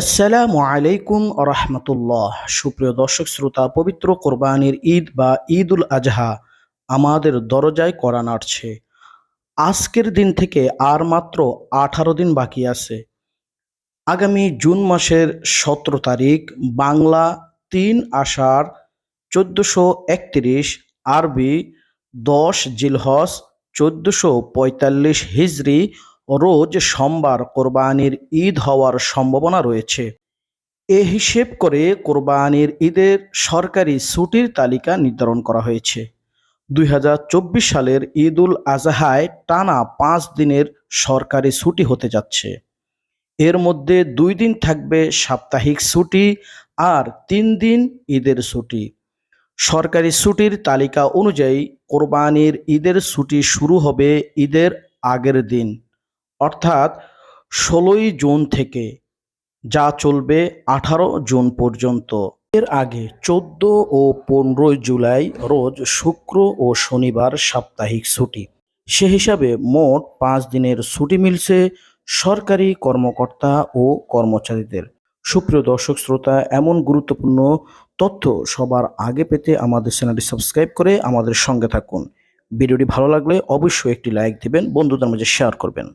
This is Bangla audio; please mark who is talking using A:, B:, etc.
A: আসসালামু আলাইকুম রহমতুল্লাহ। সুপ্রিয় দর্শক, শ্রোতা, পবিত্র কোরবানির ঈদ বা ঈদ উল আজহা আমাদের দরজায় করা নাড়ছে। আজকের দিন থেকে আর মাত্র আঠারো দিন বাকি আছে। আগামী জুন মাসের সতেরো তারিখ, বাংলা তিন আষাঢ় চোদ্দোশো একত্রিশ, আরবি দশ জিলহস চোদ্দোশো পঁয়তাল্লিশ হিজরি রোজ সোমবার কোরবানির ঈদ হওয়ার সম্ভাবনা রয়েছে। এ হিসেব করে কোরবানির ঈদের সরকারি ছুটির তালিকা নির্ধারণ করা হয়েছে। দুই হাজার চব্বিশ সালের ঈদ উল আজহায় টানা পাঁচ দিনের সরকারি ছুটি হতে যাচ্ছে। এর মধ্যে দুই দিন থাকবে সাপ্তাহিক ছুটি আর তিন দিন ঈদের ছুটি। সরকারি ছুটির তালিকা অনুযায়ী কোরবানির ঈদের ছুটি শুরু হবে ঈদের আগের দিন। অর্থাৎ ষোলোই জুন থেকে যা চলবে আঠারো জুন পর্যন্ত। এর আগে চোদ্দ ও পনেরোই জুলাই রোজ শুক্র ও শনিবার সাপ্তাহিক ছুটি। সে হিসাবে মোট পাঁচ দিনের ছুটি মিলছে সরকারি কর্মকর্তা ও কর্মচারীদের। সুপ্রিয় দর্শক শ্রোতা, এমন গুরুত্বপূর্ণ তথ্য সবার আগে পেতে আমাদের চ্যানেলটি সাবস্ক্রাইব করে আমাদের সঙ্গে থাকুন। ভিডিওটি ভালো লাগলে অবশ্যই একটি লাইক দিবেন, বন্ধুদের মাঝে শেয়ার করবেন।